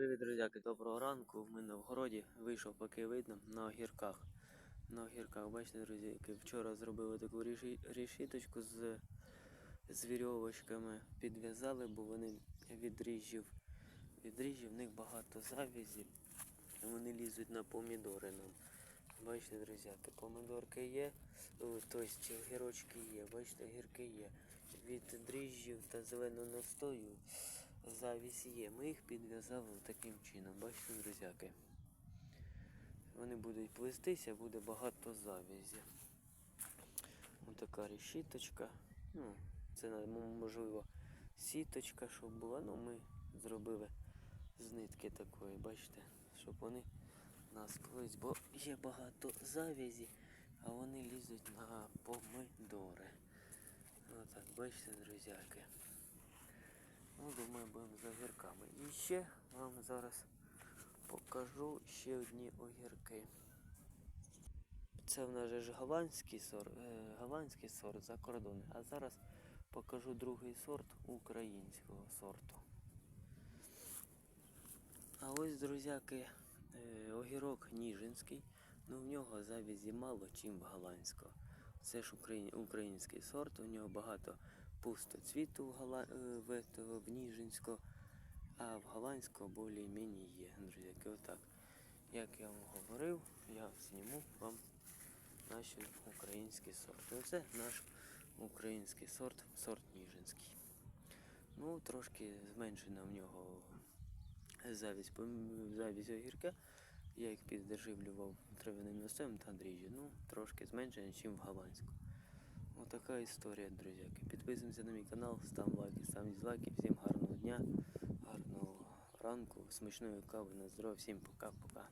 Привіт, друзяки, доброго ранку. Ми на вгороді вийшов, поки видно, на огірках. На огірках, бачите, друзяки, вчора зробили таку ріші- рішіточку з, з вірьовочками. Підв'язали, бо вони від дріжджів. Від дріжджів в них багато завязів. Вони лізуть на помідори нам. Бачите, друзяки, помидорки є, тобто огірочки є, бачите, огірки є. Від дріжджів та зеленого настою завість є. Ми їх підв'язали таким чином. Бачите, друзяки. Вони будуть плестися, буде багато завязі. Ось така решіточка. Ну, це можливо сіточка, щоб була. Ну, ми зробили з нитки такої, бачите, щоб вони нас колись, бо є багато завязі, а вони лізуть на помидори. Отак, бачите, друзяки. Ну, думаю, будемо з огірками. І ще вам зараз покажу ще одні огірки. Це в нас ж голландський сорт, е, голландський сорт за кордони. А зараз покажу другий сорт українського сорту. А ось, друзяки, е, огірок Ніжинський. Ну в нього завізі мало, чим голландського. Це ж україн- український сорт, у нього багато пустоцвіту в, е, в, Ніжинського, а в голландського більш-менш є, друзяки, отак. Як я вам говорив, я зніму вам наші українські сорти. Оце наш український сорт, сорт Ніжинський. Ну, трошки зменшена в нього завість, завість огірка. Я їх піддерживлював травяним настоєм та дріжджі. Ну, трошки зменшена, ніж в голландську. Отака історія, друзяки. Підписуємося на мій канал, став лайки, став дизлайки. Всім гарного дня, гарного ранку, смачної кави на здоров'я. Всім пока-пока.